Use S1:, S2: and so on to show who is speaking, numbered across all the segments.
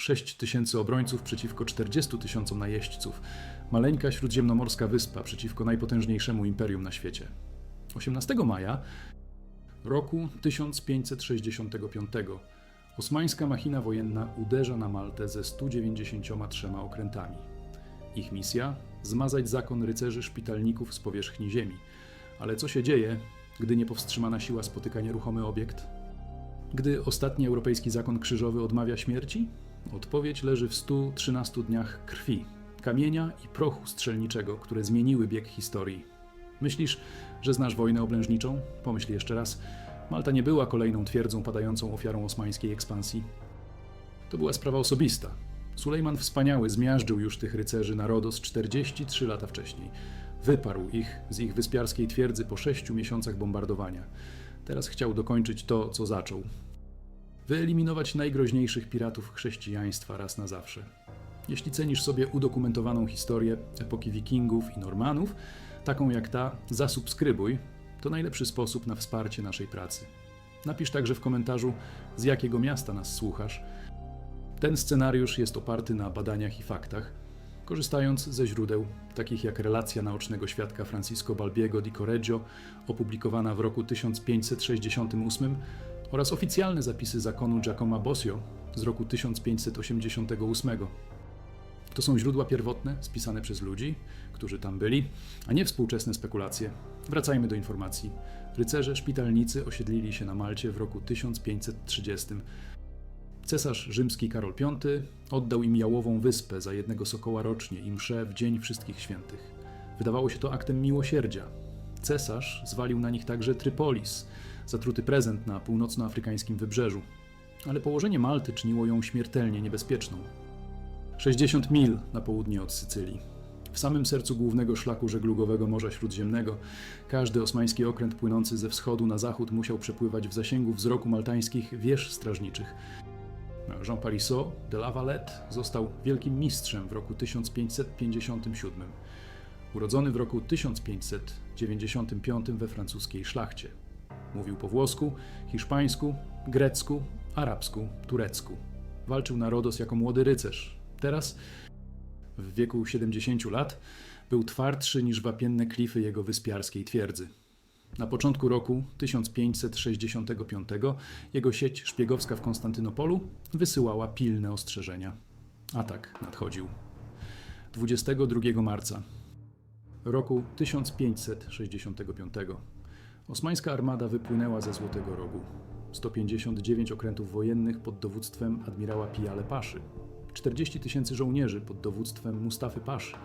S1: 6 tysięcy obrońców przeciwko 40 tysiącom najeźdźców. Maleńka śródziemnomorska wyspa przeciwko najpotężniejszemu imperium na świecie. 18 maja roku 1565 osmańska machina wojenna uderza na Maltę ze 193 okrętami. Ich misja? Zmazać zakon rycerzy szpitalników z powierzchni ziemi. Ale co się dzieje, gdy niepowstrzymana siła spotyka nieruchomy obiekt? Gdy ostatni europejski zakon krzyżowy odmawia śmierci? Odpowiedź leży w 113 dniach krwi, kamienia i prochu strzelniczego, które zmieniły bieg historii. Myślisz, że znasz wojnę oblężniczą? Pomyśl jeszcze raz. Malta nie była kolejną twierdzą padającą ofiarą osmańskiej ekspansji. To była sprawa osobista. Sulejman Wspaniały zmiażdżył już tych rycerzy na Rodos 43 lata wcześniej. Wyparł ich z ich wyspiarskiej twierdzy po sześciu miesiącach bombardowania. Teraz chciał dokończyć to, co zaczął. Wyeliminować najgroźniejszych piratów chrześcijaństwa raz na zawsze. Jeśli cenisz sobie udokumentowaną historię epoki Wikingów i Normanów, taką jak ta, zasubskrybuj. To najlepszy sposób na wsparcie naszej pracy. Napisz także w komentarzu, z jakiego miasta nas słuchasz. Ten scenariusz jest oparty na badaniach i faktach, korzystając ze źródeł takich jak relacja naocznego świadka Francisco Balbiego di Correggio, opublikowana w roku 1568, oraz oficjalne zapisy zakonu Giacomo Bosio z roku 1588. To są źródła pierwotne, spisane przez ludzi, którzy tam byli, a nie współczesne spekulacje. Wracajmy do informacji. Rycerze szpitalnicy osiedlili się na Malcie w roku 1530. Cesarz rzymski Karol V oddał im jałową wyspę za jednego sokoła rocznie i mszę w Dzień Wszystkich Świętych. Wydawało się to aktem miłosierdzia. Cesarz zwalił na nich także Trypolis, zatruty prezent na północnoafrykańskim wybrzeżu. Ale położenie Malty czyniło ją śmiertelnie niebezpieczną. 60 mil na południe od Sycylii. W samym sercu głównego szlaku żeglugowego Morza Śródziemnego każdy osmański okręt płynący ze wschodu na zachód musiał przepływać w zasięgu wzroku maltańskich wież strażniczych. Jean Palissot de la Valette został wielkim mistrzem w roku 1557, urodzony w roku 1595 we francuskiej szlachcie. Mówił po włosku, hiszpańsku, grecku, arabsku, turecku. Walczył na Rodos jako młody rycerz. Teraz, w wieku 70 lat, był twardszy niż wapienne klify jego wyspiarskiej twierdzy. Na początku roku 1565 jego sieć szpiegowska w Konstantynopolu wysyłała pilne ostrzeżenia. Atak nadchodził. 22 marca roku 1565 osmańska armada wypłynęła ze Złotego Rogu. 159 okrętów wojennych pod dowództwem admirała Pijale Paszy, 40 tysięcy żołnierzy pod dowództwem Mustafy Paszy,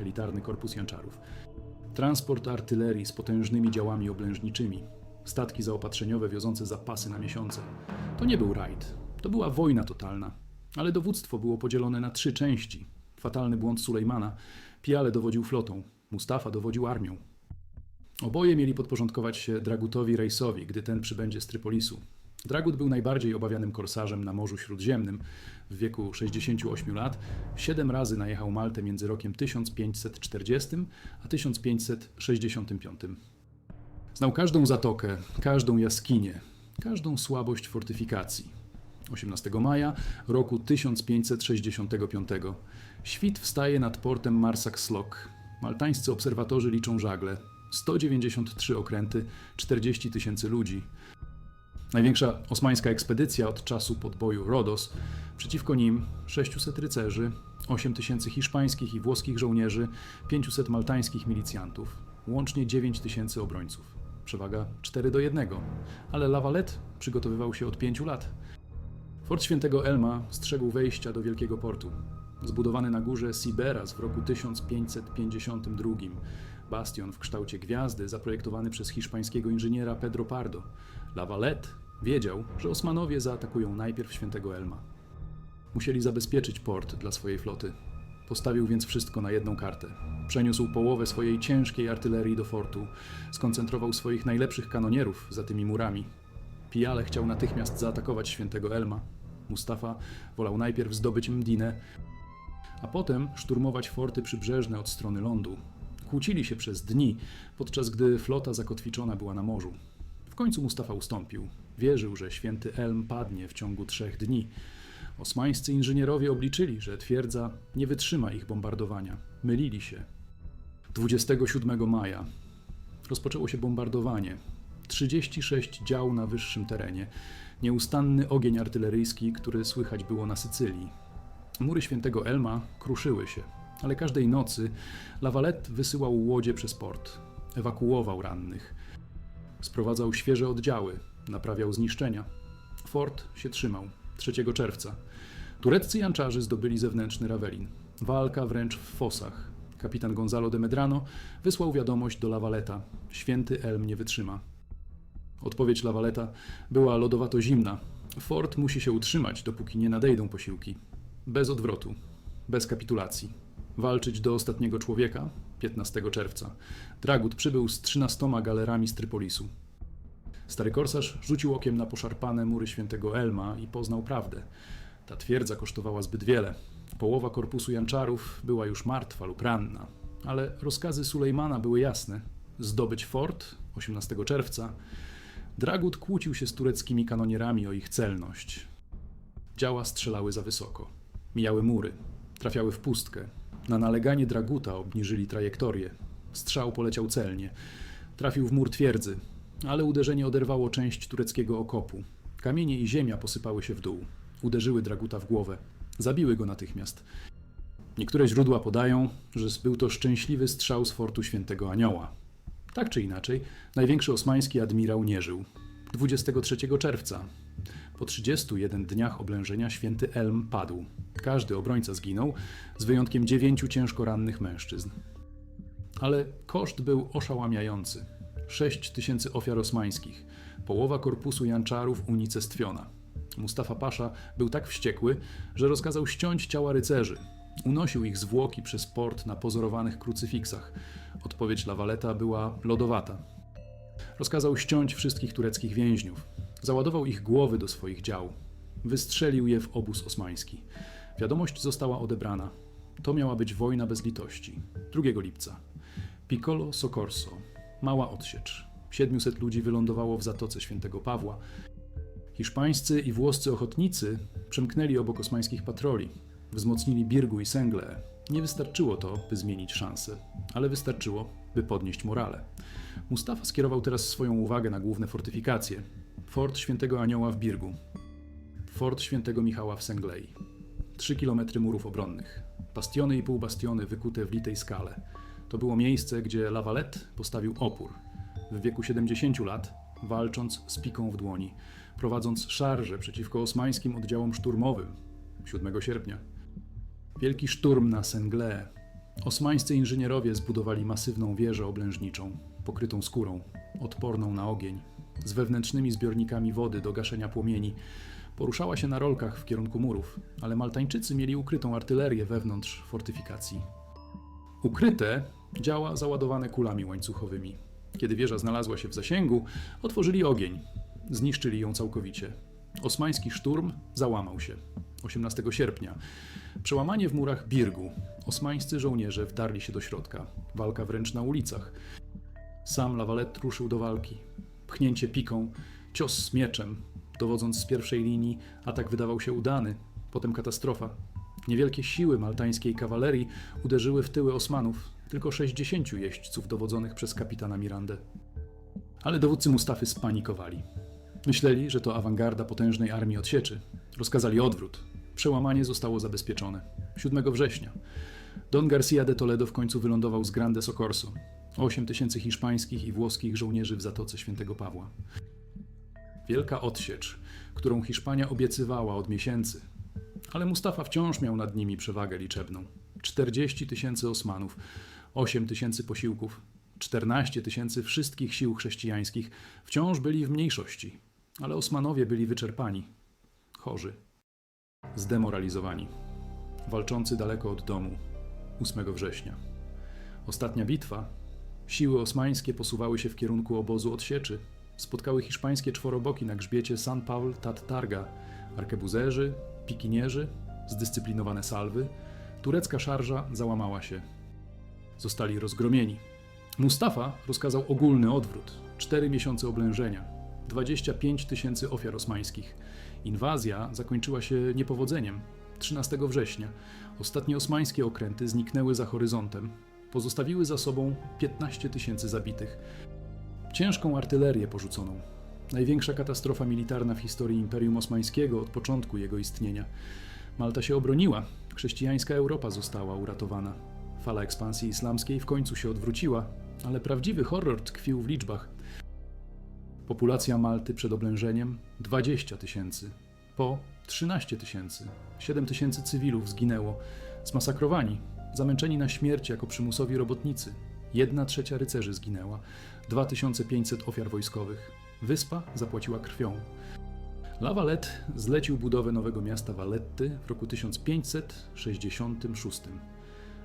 S1: elitarny korpus janczarów, transport artylerii z potężnymi działami oblężniczymi, statki zaopatrzeniowe wiozące zapasy na miesiące. To nie był rajd, to była wojna totalna, ale dowództwo było podzielone na trzy części. Fatalny błąd Sulejmana, Pijale dowodził flotą, Mustafa dowodził armią. Oboje mieli podporządkować się Dragutowi Rejsowi, gdy ten przybędzie z Trypolisu. Dragut był najbardziej obawianym korsarzem na Morzu Śródziemnym. W wieku 68 lat siedem razy najechał Maltę między rokiem 1540 a 1565. Znał każdą zatokę, każdą jaskinię, każdą słabość fortyfikacji. 18 maja roku 1565 świt wstaje nad portem Marsaxlok. Maltańscy obserwatorzy liczą żagle. 193 okręty, 40 tysięcy ludzi. Największa osmańska ekspedycja od czasu podboju Rodos. Przeciwko nim 600 rycerzy, 8 tysięcy hiszpańskich i włoskich żołnierzy, 500 maltańskich milicjantów, łącznie 9 tysięcy obrońców. Przewaga 4 do 1, ale La Valette przygotowywał się od 5 lat. Fort Świętego Elma strzegł wejścia do Wielkiego Portu. Zbudowany na górze Siberas w roku 1552, bastion w kształcie gwiazdy zaprojektowany przez hiszpańskiego inżyniera Pedro Pardo. La Valette wiedział, że Osmanowie zaatakują najpierw Świętego Elma. Musieli zabezpieczyć port dla swojej floty. Postawił więc wszystko na jedną kartę. Przeniósł połowę swojej ciężkiej artylerii do fortu, skoncentrował swoich najlepszych kanonierów za tymi murami. Pijale chciał natychmiast zaatakować Świętego Elma. Mustafa wolał najpierw zdobyć Mdinę, a potem szturmować forty przybrzeżne od strony lądu. Kłócili się przez dni, podczas gdy flota zakotwiczona była na morzu. W końcu Mustafa ustąpił. Wierzył, że święty Elm padnie w ciągu trzech dni. Osmańscy inżynierowie obliczyli, że twierdza nie wytrzyma ich bombardowania. Mylili się. 27 maja rozpoczęło się bombardowanie. 36 dział na wyższym terenie. Nieustanny ogień artyleryjski, który słychać było na Sycylii. Mury świętego Elma kruszyły się, ale każdej nocy Lavalette wysyłał łodzie przez port, ewakuował rannych, sprowadzał świeże oddziały, naprawiał zniszczenia. Fort się trzymał 3 czerwca. Tureccy janczarzy zdobyli zewnętrzny Ravelin. Walka wręcz w fosach. Kapitan Gonzalo de Medrano wysłał wiadomość do Lavaleta: Święty Elm nie wytrzyma. Odpowiedź Lavaleta była lodowato zimna. Fort musi się utrzymać, dopóki nie nadejdą posiłki. Bez odwrotu, bez kapitulacji. Walczyć do ostatniego człowieka 15 czerwca. Dragut przybył z 13 galerami z Trypolisu. Stary korsarz rzucił okiem na poszarpane mury świętego Elma i poznał prawdę. Ta twierdza kosztowała zbyt wiele. Połowa korpusu janczarów była już martwa lub ranna. Ale rozkazy Sulejmana były jasne. Zdobyć fort 18 czerwca. Dragut kłócił się z tureckimi kanonierami o ich celność. Działa strzelały za wysoko. Mijały mury. Trafiały w pustkę. Na naleganie Draguta obniżyli trajektorię. Strzał poleciał celnie. Trafił w mur twierdzy, ale uderzenie oderwało część tureckiego okopu. Kamienie i ziemia posypały się w dół. Uderzyły Draguta w głowę. Zabiły go natychmiast. Niektóre źródła podają, że był to szczęśliwy strzał z fortu Świętego Anioła. Tak czy inaczej, największy osmański admirał nie żył. 23 czerwca, po 31 dniach oblężenia, święty Elm padł. Każdy obrońca zginął, z wyjątkiem dziewięciu ciężko rannych mężczyzn. Ale koszt był oszałamiający. 6 tysięcy ofiar osmańskich, połowa korpusu janczarów unicestwiona. Mustafa Pasza był tak wściekły, że rozkazał ściąć ciała rycerzy. Unosił ich zwłoki przez port na pozorowanych krucyfiksach. Odpowiedź Lawaleta była lodowata. Rozkazał ściąć wszystkich tureckich więźniów. Załadował ich głowy do swoich dział. Wystrzelił je w obóz osmański. Wiadomość została odebrana. To miała być wojna bez litości. 2 lipca. Piccolo Soccorso. Mała odsiecz. 700 ludzi wylądowało w Zatoce Świętego Pawła. Hiszpańscy i włoscy ochotnicy przemknęli obok osmańskich patroli. Wzmocnili Birgu i Sengle. Nie wystarczyło to, by zmienić szanse, ale wystarczyło, by podnieść morale. Mustafa skierował teraz swoją uwagę na główne fortyfikacje. Fort Świętego Anioła w Birgu. Fort Świętego Michała w Senglei. Trzy kilometry murów obronnych. Bastiony i półbastiony wykute w litej skale. To było miejsce, gdzie Lavalette postawił opór. W wieku 70 lat, walcząc z piką w dłoni, prowadząc szarże przeciwko osmańskim oddziałom szturmowym 7 sierpnia. Wielki szturm na Sengle. Osmańscy inżynierowie zbudowali masywną wieżę oblężniczą, pokrytą skórą, odporną na ogień, z wewnętrznymi zbiornikami wody do gaszenia płomieni. Poruszała się na rolkach w kierunku murów, ale Maltańczycy mieli ukrytą artylerię wewnątrz fortyfikacji. Ukryte działa załadowane kulami łańcuchowymi. Kiedy wieża znalazła się w zasięgu, otworzyli ogień. Zniszczyli ją całkowicie. Osmański szturm załamał się. 18 sierpnia. Przełamanie w murach Birgu. Osmańscy żołnierze wdarli się do środka. Walka wręcz na ulicach. Sam Lavalette ruszył do walki. Pchnięcie piką, cios z mieczem. Dowodząc z pierwszej linii, atak wydawał się udany. Potem katastrofa. Niewielkie siły maltańskiej kawalerii uderzyły w tyły Osmanów. Tylko 60 jeźdźców dowodzonych przez kapitana Mirandę. Ale dowódcy Mustafy spanikowali. Myśleli, że to awangarda potężnej armii odsieczy. Rozkazali odwrót. Przełamanie zostało zabezpieczone. 7 września. Don Garcia de Toledo w końcu wylądował z Grande Socorso. 8 tysięcy hiszpańskich i włoskich żołnierzy w Zatoce Świętego Pawła. Wielka odsiecz, którą Hiszpania obiecywała od miesięcy. Ale Mustafa wciąż miał nad nimi przewagę liczebną. 40 tysięcy Osmanów, 8 tysięcy posiłków, 14 tysięcy wszystkich sił chrześcijańskich wciąż byli w mniejszości, ale Osmanowie byli wyczerpani, chorzy, zdemoralizowani, walczący daleko od domu 8 września. Ostatnia bitwa. Siły osmańskie posuwały się w kierunku obozu odsieczy. Spotkały hiszpańskie czworoboki na grzbiecie San Paul Tat Targa, arkebuzerzy, pikinierzy, zdyscyplinowane salwy. Turecka szarża załamała się. Zostali rozgromieni. Mustafa rozkazał ogólny odwrót, cztery miesiące oblężenia, 25 tysięcy ofiar osmańskich. Inwazja zakończyła się niepowodzeniem. 13 września ostatnie osmańskie okręty zniknęły za horyzontem. Pozostawiły za sobą 15 tysięcy zabitych. Ciężką artylerię porzuconą. Największa katastrofa militarna w historii Imperium Osmańskiego od początku jego istnienia. Malta się obroniła, chrześcijańska Europa została uratowana. Fala ekspansji islamskiej w końcu się odwróciła, ale prawdziwy horror tkwił w liczbach. Populacja Malty przed oblężeniem 20 tysięcy, po 13 tysięcy, 7 tysięcy cywilów zginęło, zmasakrowani, zamęczeni na śmierć jako przymusowi robotnicy. Jedna trzecia rycerzy zginęła, 2500 ofiar wojskowych. Wyspa zapłaciła krwią. La Valette zlecił budowę nowego miasta Valetty w roku 1566,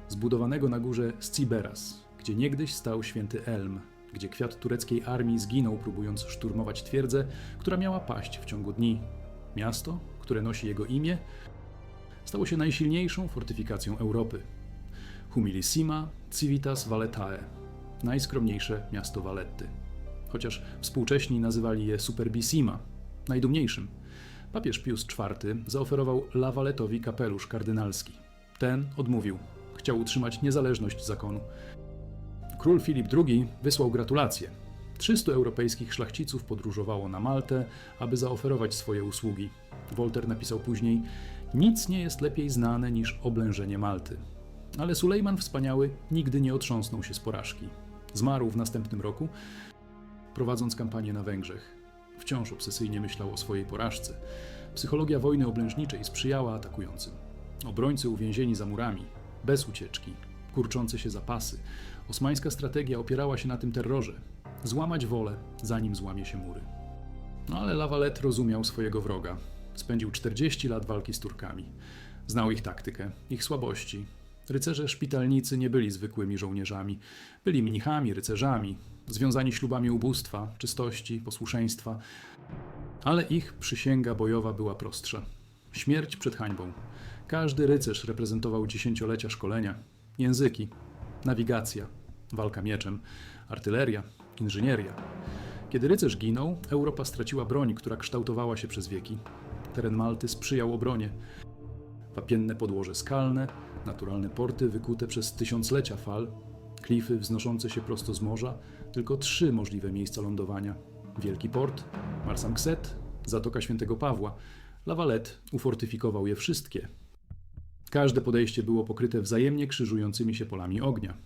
S1: zbudowanego na górze Sciberas, gdzie niegdyś stał święty Elm, gdzie kwiat tureckiej armii zginął próbując szturmować twierdzę, która miała paść w ciągu dni. Miasto, które nosi jego imię, stało się najsilniejszą fortyfikacją Europy. Humilissima Civitas Valetae, najskromniejsze miasto Valetty. Chociaż współcześni nazywali je Superbissima, najdumniejszym. Papież Pius IV zaoferował Lawaletowi kapelusz kardynalski. Ten odmówił. Chciał utrzymać niezależność zakonu. Król Filip II wysłał gratulacje. 300 europejskich szlachciców podróżowało na Maltę, aby zaoferować swoje usługi. Wolter napisał później: Nic nie jest lepiej znane niż oblężenie Malty. Ale Sulejman Wspaniały nigdy nie otrząsnął się z porażki. Zmarł w następnym roku, prowadząc kampanię na Węgrzech. Wciąż obsesyjnie myślał o swojej porażce. Psychologia wojny oblężniczej sprzyjała atakującym. Obrońcy uwięzieni za murami, bez ucieczki, kurczące się zapasy. Osmańska strategia opierała się na tym terrorze złamać wolę, zanim złamie się mury. No ale Lavalette rozumiał swojego wroga. Spędził 40 lat walki z Turkami. Znał ich taktykę, ich słabości. Rycerze szpitalnicy nie byli zwykłymi żołnierzami. Byli mnichami, rycerzami, związani ślubami ubóstwa, czystości, posłuszeństwa. Ale ich przysięga bojowa była prostsza. Śmierć przed hańbą. Każdy rycerz reprezentował dziesięciolecia szkolenia, języki, nawigacja, walka mieczem, artyleria, inżynieria. Kiedy rycerz ginął, Europa straciła broń, która kształtowała się przez wieki. Teren Malty sprzyjał obronie. Wapienne podłoże skalne, naturalne porty wykute przez tysiąclecia fal, klify wznoszące się prosto z morza, tylko trzy możliwe miejsca lądowania. Wielki port, Marsamxet, Zatoka Świętego Pawła. La Valette ufortyfikował je wszystkie. Każde podejście było pokryte wzajemnie krzyżującymi się polami ognia.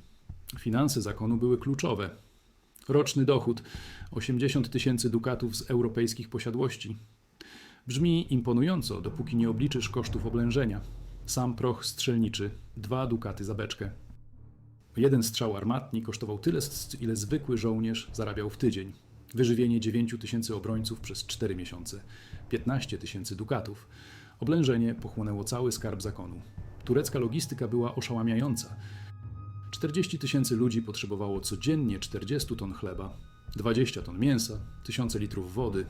S1: Finanse zakonu były kluczowe. Roczny dochód 80 tysięcy dukatów z europejskich posiadłości. Brzmi imponująco, dopóki nie obliczysz kosztów oblężenia. Sam proch strzelniczy, dwa dukaty za beczkę. Jeden strzał armatni kosztował tyle, ile zwykły żołnierz zarabiał w tydzień. Wyżywienie 9 tysięcy obrońców przez 4 miesiące. 15 tysięcy dukatów. Oblężenie pochłonęło cały skarb zakonu. Turecka logistyka była oszałamiająca. 40 tysięcy ludzi potrzebowało codziennie 40 ton chleba, 20 ton mięsa, tysiące litrów wody.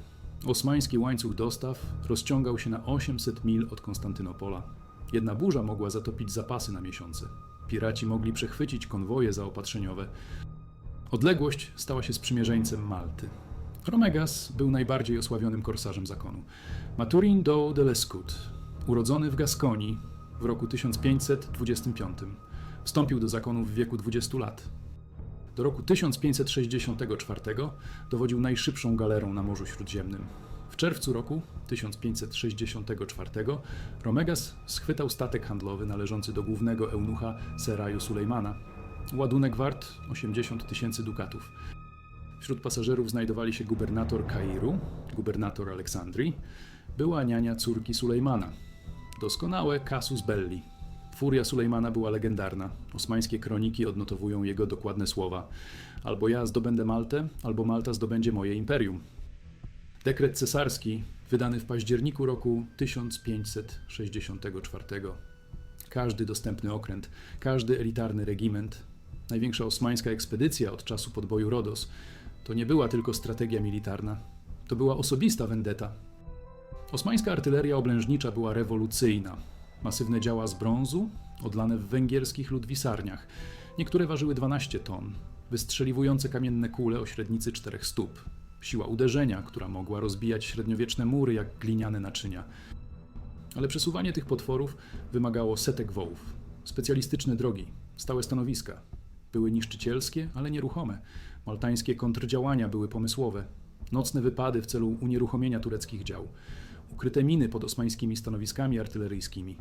S1: Osmański łańcuch dostaw rozciągał się na 800 mil od Konstantynopola. Jedna burza mogła zatopić zapasy na miesiące. Piraci mogli przechwycić konwoje zaopatrzeniowe. Odległość stała się sprzymierzeńcem Malty. Romegas był najbardziej osławionym korsarzem zakonu. Maturin do de Lescut, urodzony w Gaskonii w roku 1525, wstąpił do zakonu w wieku 20 lat. Do roku 1564 dowodził najszybszą galerą na Morzu Śródziemnym. W czerwcu roku 1564 Romegas schwytał statek handlowy należący do głównego eunucha Seraju Sulejmana. Ładunek wart 80 tysięcy dukatów. Wśród pasażerów znajdowali się gubernator Kairu, gubernator Aleksandrii, była niania córki Sulejmana. Doskonałe casus belli. Furia Sulejmana była legendarna. Osmańskie kroniki odnotowują jego dokładne słowa. Albo ja zdobędę Maltę, albo Malta zdobędzie moje imperium. Dekret cesarski, wydany w październiku roku 1564. Każdy dostępny okręt, każdy elitarny regiment, największa osmańska ekspedycja od czasu podboju Rodos, to nie była tylko strategia militarna, to była osobista vendetta. Osmańska artyleria oblężnicza była rewolucyjna. Masywne działa z brązu, odlane w węgierskich ludwisarniach. Niektóre ważyły 12 ton, wystrzeliwujące kamienne kule o średnicy 4 stóp. Siła uderzenia, która mogła rozbijać średniowieczne mury jak gliniane naczynia. Ale przesuwanie tych potworów wymagało setek wołów, specjalistyczne drogi, stałe stanowiska. Były niszczycielskie, ale nieruchome. Maltańskie kontrdziałania były pomysłowe. Nocne wypady w celu unieruchomienia tureckich dział. Ukryte miny pod osmańskimi stanowiskami artyleryjskimi.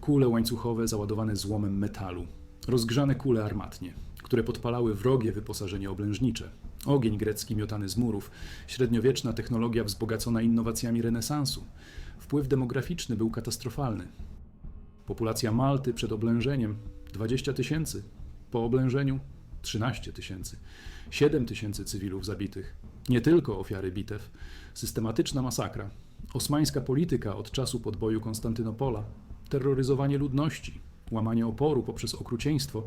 S1: Kule łańcuchowe załadowane złomem metalu. Rozgrzane kule armatnie, które podpalały wrogie wyposażenie oblężnicze. Ogień grecki miotany z murów. Średniowieczna technologia wzbogacona innowacjami renesansu. Wpływ demograficzny był katastrofalny. Populacja Malty przed oblężeniem 20 tysięcy, po oblężeniu 13 tysięcy, 7 tysięcy cywilów zabitych, nie tylko ofiary bitew, systematyczna masakra, osmańska polityka od czasu podboju Konstantynopola, terroryzowanie ludności, łamanie oporu poprzez okrucieństwo.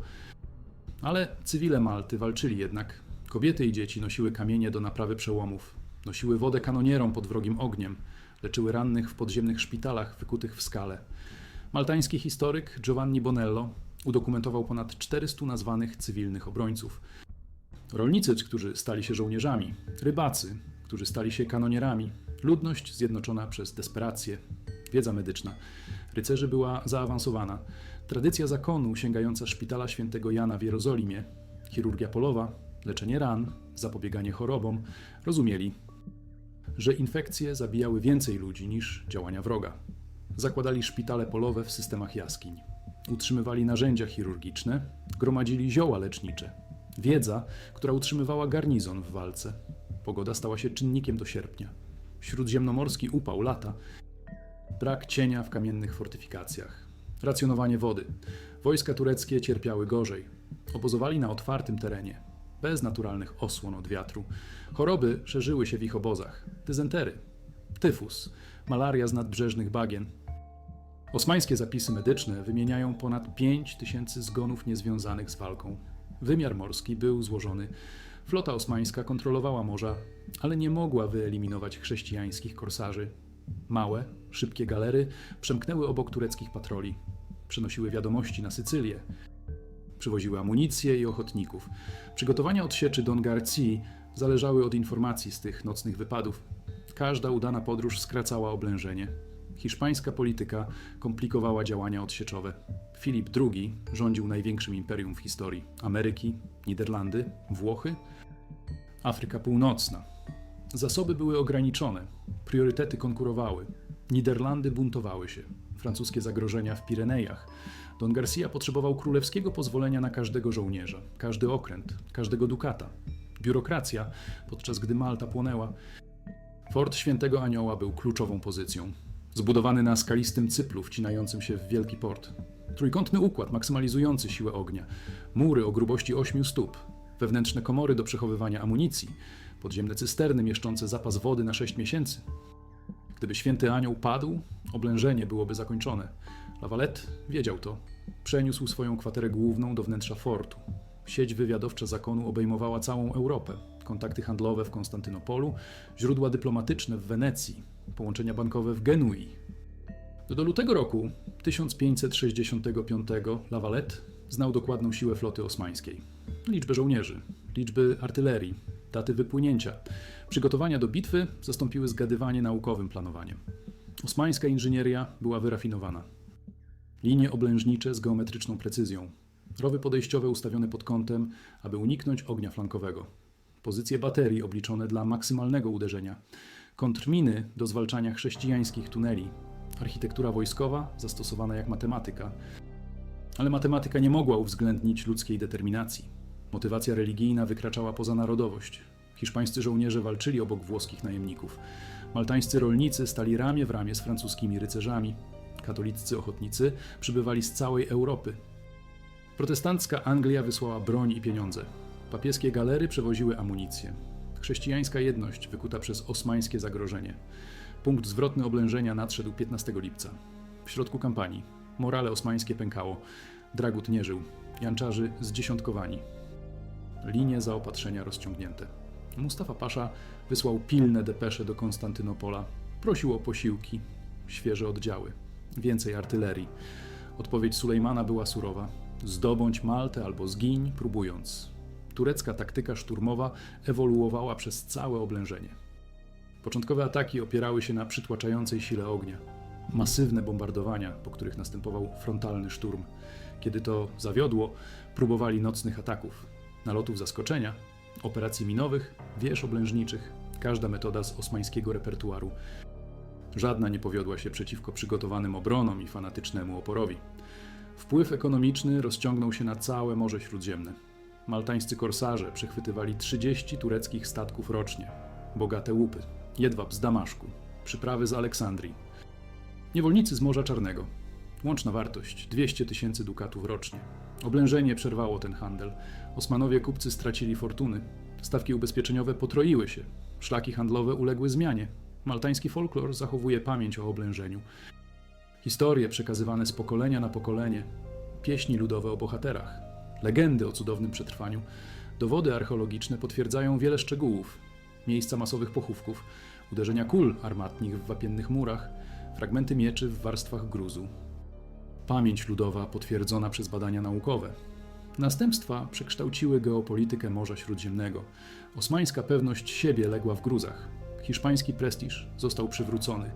S1: Ale cywile Malty walczyli jednak. Kobiety i dzieci nosiły kamienie do naprawy przełomów, nosiły wodę kanonierom pod wrogim ogniem, leczyły rannych w podziemnych szpitalach wykutych w skale. Maltański historyk Giovanni Bonello udokumentował ponad 400 nazwanych cywilnych obrońców. Rolnicy, którzy stali się żołnierzami, rybacy, którzy stali się kanonierami, ludność zjednoczona przez desperację, wiedza medyczna. Rycerzy była zaawansowana. Tradycja zakonu sięgająca szpitala świętego Jana w Jerozolimie, chirurgia polowa, leczenie ran, zapobieganie chorobom, rozumieli, że infekcje zabijały więcej ludzi niż działania wroga. Zakładali szpitale polowe w systemach jaskiń. Utrzymywali narzędzia chirurgiczne, gromadzili zioła lecznicze. Wiedza, która utrzymywała garnizon w walce. Pogoda stała się czynnikiem do sierpnia. Śródziemnomorski upał lata. Brak cienia w kamiennych fortyfikacjach. Racjonowanie wody. Wojska tureckie cierpiały gorzej. Obozowali na otwartym terenie, bez naturalnych osłon od wiatru. Choroby szerzyły się w ich obozach. Dyzentery, tyfus, malaria z nadbrzeżnych bagien. Osmańskie zapisy medyczne wymieniają ponad 5 tysięcy zgonów niezwiązanych z walką. Wymiar morski był złożony. Flota osmańska kontrolowała morza, ale nie mogła wyeliminować chrześcijańskich korsarzy. Małe, szybkie galery przemknęły obok tureckich patroli. Przynosiły wiadomości na Sycylię. Przywoziły amunicję i ochotników. Przygotowania odsieczy Don Garcji zależały od informacji z tych nocnych wypadów. Każda udana podróż skracała oblężenie. Hiszpańska polityka komplikowała działania odsieczowe. Filip II rządził największym imperium w historii Ameryki, Niderlandy, Włochy, Afryka Północna. Zasoby były ograniczone, priorytety konkurowały. Niderlandy buntowały się, francuskie zagrożenia w Pirenejach. Don Garcia potrzebował królewskiego pozwolenia na każdego żołnierza, każdy okręt, każdego dukata. Biurokracja, podczas gdy Malta płonęła. Fort Świętego Anioła był kluczową pozycją. Zbudowany na skalistym cyplu wcinającym się w wielki port. Trójkątny układ maksymalizujący siłę ognia. Mury o grubości 8 stóp. Wewnętrzne komory do przechowywania amunicji. Podziemne cysterny mieszczące zapas wody na 6 miesięcy. Gdyby święty anioł padł, oblężenie byłoby zakończone. Lavalette wiedział to. Przeniósł swoją kwaterę główną do wnętrza fortu. Sieć wywiadowcza zakonu obejmowała całą Europę. Kontakty handlowe w Konstantynopolu, źródła dyplomatyczne w Wenecji, połączenia bankowe w Genui. Do lutego roku 1565 Lavalette znał dokładną siłę floty osmańskiej. Liczbę żołnierzy, liczby artylerii, daty wypłynięcia. Przygotowania do bitwy zastąpiły zgadywanie naukowym planowaniem. Osmańska inżynieria była wyrafinowana. Linie oblężnicze z geometryczną precyzją. Rowy podejściowe ustawione pod kątem, aby uniknąć ognia flankowego. Pozycje baterii obliczone dla maksymalnego uderzenia. Kontrminy do zwalczania chrześcijańskich tuneli. Architektura wojskowa zastosowana jak matematyka. Ale matematyka nie mogła uwzględnić ludzkiej determinacji. Motywacja religijna wykraczała poza narodowość. Hiszpańscy żołnierze walczyli obok włoskich najemników. Maltańscy rolnicy stali ramię w ramię z francuskimi rycerzami. Katoliccy ochotnicy przybywali z całej Europy. Protestancka Anglia wysłała broń i pieniądze. Papieskie galery przewoziły amunicję. Chrześcijańska jedność wykuta przez osmańskie zagrożenie. Punkt zwrotny oblężenia nadszedł 15 lipca. W środku kampanii morale osmańskie pękało. Dragut nie żył. Janczarzy zdziesiątkowani. Linie zaopatrzenia rozciągnięte. Mustafa Pasza wysłał pilne depesze do Konstantynopola. Prosił o posiłki, świeże oddziały, więcej artylerii. Odpowiedź Sulejmana była surowa. Zdobądź Maltę albo zgiń, próbując. turecka taktyka szturmowa ewoluowała przez całe oblężenie. Początkowe ataki opierały się na przytłaczającej sile ognia. Masywne bombardowania, po których następował frontalny szturm. Kiedy to zawiodło, próbowali nocnych ataków, nalotów zaskoczenia, operacji minowych, wież oblężniczych, każda metoda z osmańskiego repertuaru. Żadna nie powiodła się przeciwko przygotowanym obronom i fanatycznemu oporowi. Wpływ ekonomiczny rozciągnął się na całe Morze Śródziemne. Maltańscy korsarze przechwytywali 30 tureckich statków rocznie. Bogate łupy, jedwab z Damaszku, przyprawy z Aleksandrii. Niewolnicy z Morza Czarnego. Łączna wartość 200 tysięcy dukatów rocznie. Oblężenie przerwało ten handel. Osmanowie kupcy stracili fortuny. Stawki ubezpieczeniowe potroiły się. Szlaki handlowe uległy zmianie. Maltański folklor zachowuje pamięć o oblężeniu. Historie przekazywane z pokolenia na pokolenie, pieśni ludowe o bohaterach, legendy o cudownym przetrwaniu, dowody archeologiczne potwierdzają wiele szczegółów: miejsca masowych pochówków, uderzenia kul armatnich w wapiennych murach, fragmenty mieczy w warstwach gruzu. Pamięć ludowa potwierdzona przez badania naukowe. Następstwa przekształciły geopolitykę Morza Śródziemnego. Osmańska pewność siebie legła w gruzach. Hiszpański prestiż został przywrócony.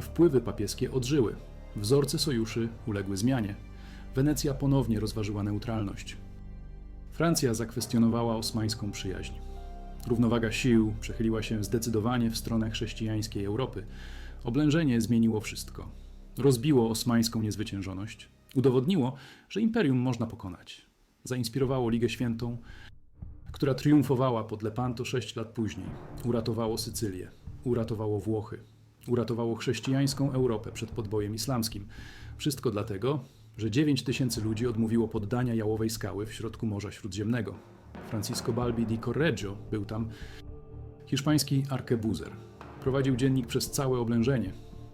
S1: Wpływy papieskie odżyły. Wzorce sojuszy uległy zmianie. Wenecja ponownie rozważyła neutralność. Francja zakwestionowała osmańską przyjaźń. Równowaga sił przechyliła się zdecydowanie w stronę chrześcijańskiej Europy. Oblężenie zmieniło wszystko. Rozbiło osmańską niezwyciężoność. Udowodniło, że imperium można pokonać. Zainspirowało Ligę Świętą, która triumfowała pod Lepanto sześć lat później. Uratowało Sycylię, uratowało Włochy, uratowało chrześcijańską Europę przed podbojem islamskim. Wszystko dlatego, że 9 tysięcy ludzi odmówiło poddania jałowej skały w środku Morza Śródziemnego. Francisco Balbi di Correggio był tam hiszpański arkebuzer. Prowadził dziennik przez całe oblężenie.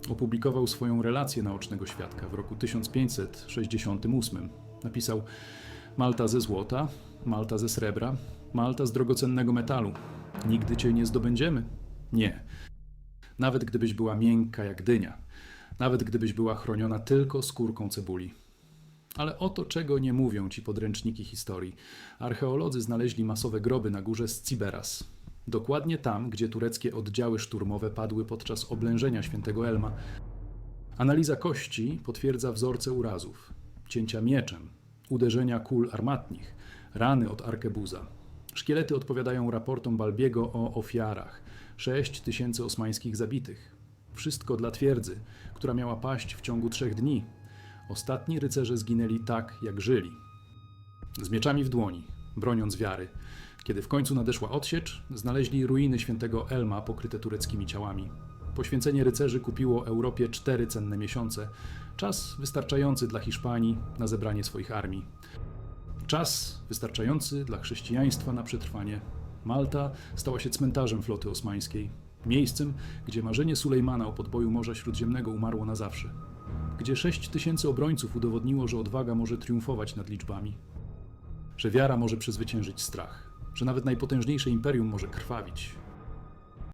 S1: Opublikował swoją relację naocznego świadka w roku 1568. Napisał Malta ze złota, Malta ze srebra, Malta z drogocennego metalu. Nigdy cię nie zdobędziemy? Nie. Nawet gdybyś była miękka jak dynia, nawet gdybyś była chroniona tylko skórką cebuli. Ale oto czego nie mówią ci podręczniki historii. Archeolodzy znaleźli masowe groby na górze Sciberas. Dokładnie tam, gdzie tureckie oddziały szturmowe padły podczas oblężenia świętego Elma. Analiza kości potwierdza wzorce urazów, cięcia mieczem, uderzenia kul armatnich, rany od arkebuza. Szkielety odpowiadają raportom Balbiego o ofiarach. 6 tysięcy osmańskich zabitych. Wszystko dla twierdzy, która miała paść w ciągu trzech dni. Ostatni rycerze zginęli tak, jak żyli. Z mieczami w dłoni, broniąc wiary. Kiedy w końcu nadeszła odsiecz, znaleźli ruiny świętego Elma pokryte tureckimi ciałami. Poświęcenie rycerzy kupiło Europie cztery cenne miesiące, czas wystarczający dla Hiszpanii na zebranie swoich armii. Czas wystarczający dla chrześcijaństwa na przetrwanie. Malta stała się cmentarzem floty osmańskiej, miejscem, gdzie marzenie Sulejmana o podboju Morza Śródziemnego umarło na zawsze, gdzie sześć tysięcy obrońców udowodniło, że odwaga może triumfować nad liczbami, że wiara może przezwyciężyć strach, że nawet najpotężniejsze imperium może krwawić,